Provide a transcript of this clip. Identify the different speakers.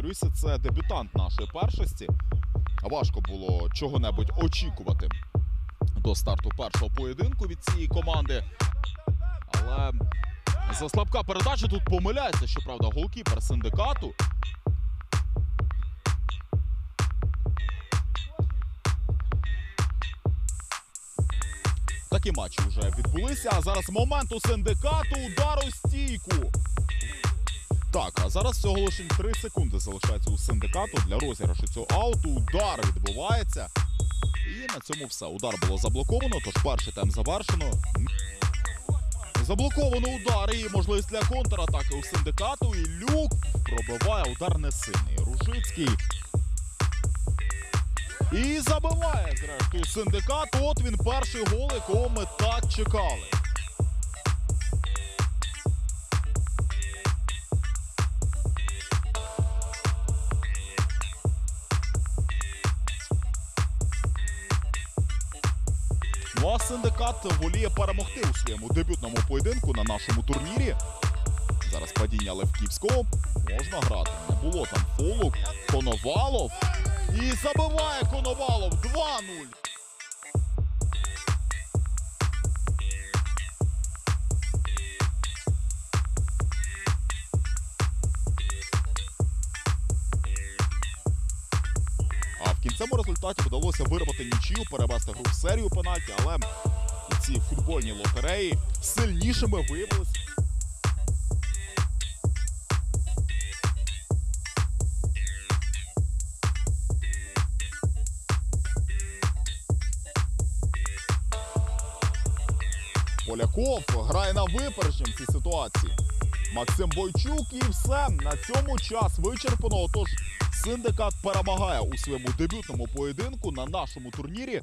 Speaker 1: Повторюся, це дебютант нашої першості. Важко було чого-небудь очікувати до старту першого поєдинку від цієї команди. Але за слабка передача тут помиляється, щоправда, голкіпер синдикату. Такі матчі вже відбулися. А зараз момент у синдикату. Удар у стійку. Так, а зараз всього лише 3 секунди залишається у синдикату для розіграшу цього ауту. Удар відбувається. І на цьому все. Удар було заблоковано, тож перший тайм завершено. Заблоковано удар і можливість для контратаки у синдикату. І люк пробиває удар не сильний. Ружицький. І забиває, зрештою, синдикат. От він перший гол, якого ми так чекали. А синдикат воліє перемогти у своєму дебютному поєдинку на нашому турнірі. Зараз падіння Левківського. Можна грати. Не було там фолу. Коновалов. І забиває Коновалов 2-0. Кінцевому результаті вдалося вирвати нічию, перевести гру в серію пенальті, але ці футбольні лотереї сильнішими виявилися. Поляков грає на випередження в ситуації. Максим Бойчук і все. На цьому час вичерпано. Отож, синдикат перемагає у своєму дебютному поєдинку на нашому турнірі